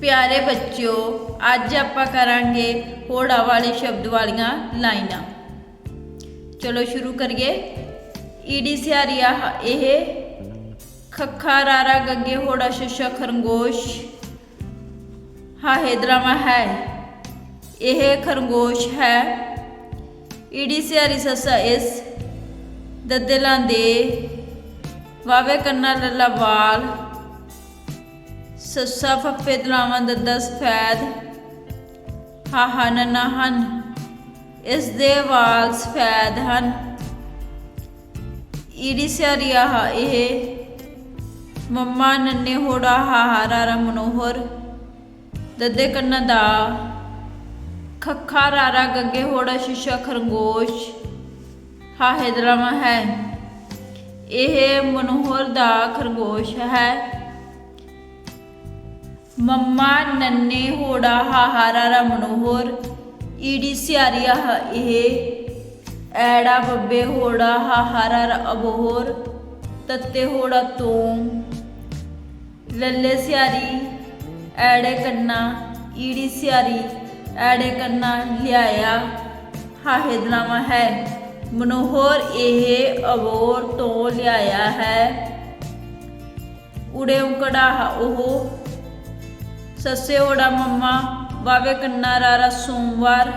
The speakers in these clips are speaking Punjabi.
ਪਿਆਰੇ ਬੱਚਿਓ, ਅੱਜ ਆਪਾਂ ਕਰਾਂਗੇ ਹੋੜਾ ਵਾਲੇ ਸ਼ਬਦ ਵਾਲੀਆਂ ਲਾਈਨਾਂ। ਚਲੋ ਸ਼ੁਰੂ ਕਰੀਏ। ਈਡੀ ਸਿਆਰੀਆ ਇਹ। ਖੱਖਾ ਰਾਰਾ ਗੱਗੇ ਹੋੜਾ ਸ਼ਸ਼ਾ ਖਰਗੋਸ਼। ਹਾਹੇ ਦਰਾਮਾ ਹੈ। ਇਹ ਖਰਗੋਸ਼ ਹੈ। ਈੜੀ ਸਿਆਰੀ ਸੱਸਾ ਇਸ। ਦੱਦੇ ਲਾਂਦੇ। ਵਾਵੇ ਕੰਨਾ ਲੱਲਾ ਵਾਲ। ਸੱਸਾ ਫੱਫੇ ਦਲਾਵਾਂ ਦੱਦਾ ਸਫੈਦ ਹਾਹਾ, ਨਨਾ ਹਨ। ਇਸ ਦੇ ਵਾਲ ਸਫੈਦ ਹਨ। ਈੜੀ ਸਿਆਰੀਆ ਹਾ ਇਹ। ਮੰਮਾ, ਨੰਨੇ ਹੋੜਾ, ਹਾਹਾ, ਰਾਰਾ ਮਨੋਹਰ। ਦੱਦੇ ਕੰਨਾਂ ਦਾ। ਖੱਖਾ, ਰਾਰਾ, ਗੱਗੇ ਹੋੜਾ, ਸ਼ੀਸ਼ਾ, ਖਰਗੋਸ਼। ਹਾਹੇ ਦਲਾਵਾਂ ਹੈ। ਇਹ ਮਨੋਹਰ ਦਾ ਖਰਗੋਸ਼ ਹੈ। ਮੰਮਾ ਨੰਨੇ ਹੋੜਾ ਹਾਹਾਰਾ ਮਨੋਹਰ ਈੜੀ ਸਿਆਰੀਆ ਹ ਇਹ। ਐੜਾ ਬੱਬੇ ਹੋੜਾ ਹਾਹਾਰਾ ਅਬੋਹਰ ਤੱਤੇ ਹੋੜਾ ਤੂੰ। ਲੱਲੇ ਸਿਆਰੀ, ਐੜੇ ਕੰਨਾ। ਈੜੀ ਸਿਆਰੀ, ਐੜੇ ਕੰਨਾ ਲਿਆਇਆ। ਹਾਹੇ ਦਲਾਵਾ ਹੈ। ਮਨੋਹਰ ਇਹ ਅਬੋਰ ਤੋਂ ਲਿਆਇਆ ਹੈ। ਉੜੇ ਉਕੜਾ ਉਹ। ਸੱਸੇ ਓੜਾ ਮੰਮਾ, ਵਾਵੇ ਕੰਨਾ ਰਾਰਾ ਸੋਮਵਾਰ।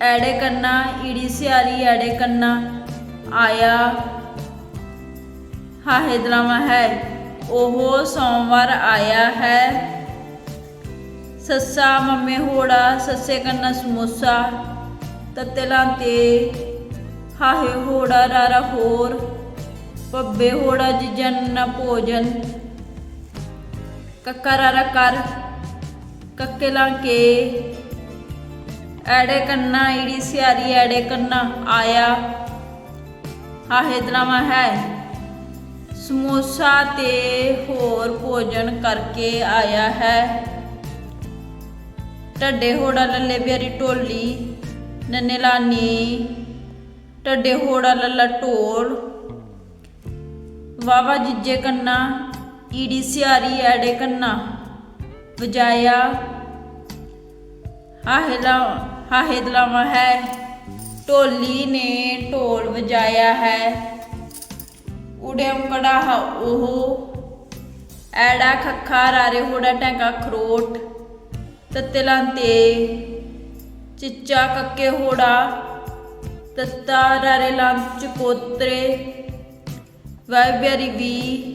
ਐੜੇ ਕੰਨਾ, ਈੜੀ ਸਿਆਰੀ ਐੜੇ ਕੰਨਾ, ਆਇਆ। ਹਾਹੇ ਦਲਾਵਾ ਹੈ, ਉਹ ਸੋਮਵਾਰ ਆਇਆ ਹੈ। ਸੱਸਾ ਮੰਮੇ ਹੋੜਾ, ਸੱਸੇ ਕੰਨਾ ਸਮੋਸਾ, ਤੱਤੇ ਲਾਂਤੇ। ਹਾਹੇ ਹੋੜਾ ਰਾਰਾ ਹੋਰ ਪੱਬੇ ਹੋੜਾ ਜਿਜਨ ਨਾ ਭੋਜਨ। ਕੱਕਰਾਰਾ ਕਰ, ਕੱਕੇ ਲਾਂ ਕੇ। ਐੜੇ ਕੰਨਾ, ਈੜੀ ਸਿਆਰੀ ਐੜੇ ਕੰਨਾ ਆਇਆ। ਹਾਹੇ ਦਲਾਵਾ ਹੈ। ਸਮੋਸਾ ਤੇ ਹੋਰ ਭੋਜਨ ਕਰਕੇ ਆਇਆ ਹੈ। ਟੱਡੇ ਹੋੜਾ ਲੱਲੇ ਬਿਆਰੀ ਢੋਲੀ, ਨੰਨੇ ਲਾਨੀ। ਟੱਡੇ ਹੋੜਾ ਲੱਲਾ ਢੋਲ। ਵਾਵਾ ਜਿੱਜੇ ਕੰਨਾ ਈੜੀ ਸਿਆਰੀ ਐੜੇ ਕੰਨਾ। ਵਜਾਇਆ ਹਾਹੇਲਾ ਹਾਹੇਦਲਾਵਾ ਹੈ। ਢੋਲੀ ਨੇ ਢੋਲ ਵਜਾਇਆ ਹੈ। ਉੜਿਮ ਕੜਾ ਉਹ। ਐੜਾ ਖੱਖਾ ਰਾਰੇ ਹੋੜਾ ਟੈਂਕਾ ਖਰੋਟ। ਤੱਤੇ ਤੇ ਚਿੱਚਾ ਕੱਕੇ ਹੋੜਾ। ਤੱਤਾ ਰਾਰੇ ਲਾਂਚ ਕੋਤਰੇ ਵਾਈ ਬਿਆਰੀ ਵੀ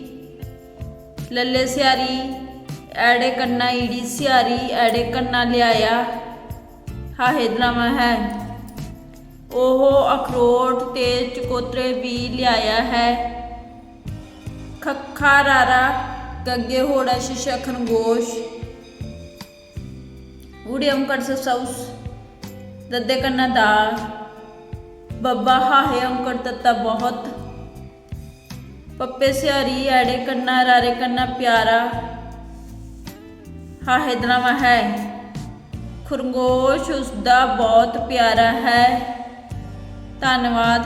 ਲੱਲੇ ਸਿਆਰੀ, ਐੜੇ ਕੰਨਾ ਈੜੀ ਸਿਆਰੀ, ਐੜੇ ਕੰਨਾ ਲਿਆਇਆ। ਹਾਹੇ ਦਲਾਵਾ ਹੈ। ਉਹ ਅਖਰੋਟ ਤੇ ਚਕੋਤਰੇ ਵੀ ਲਿਆਇਆ ਹੈ। ਖੱਖਾ ਰਾਰਾ, ਗੱਗੇ ਹੋੜਾ ਸ਼ਿਸ਼ਾ ਖਰਗੋਸ਼ ਉੜੀਮ ਕੜ ਸੌਸ, ਦੱਦੇ ਕੰਨਾ ਦਾ। ਬੱਬਾ ਹਾਹੇ ਅੰਕੜ ਤੱਤਾ ਬਹੁਤ। ਪੱਪੇ ਸਿਆਰੀ ਐੜੇ ਕੰਨਾ ਰਾਰੇ ਕੰਨਾ ਪਿਆਰਾ ਹਾਹੇ ਦਲਾਵਾ ਹੈ ਖਰਗੋਸ਼ ਉਸਦਾ ਬਹੁਤ ਪਿਆਰਾ ਹੈ ਧੰਨਵਾਦ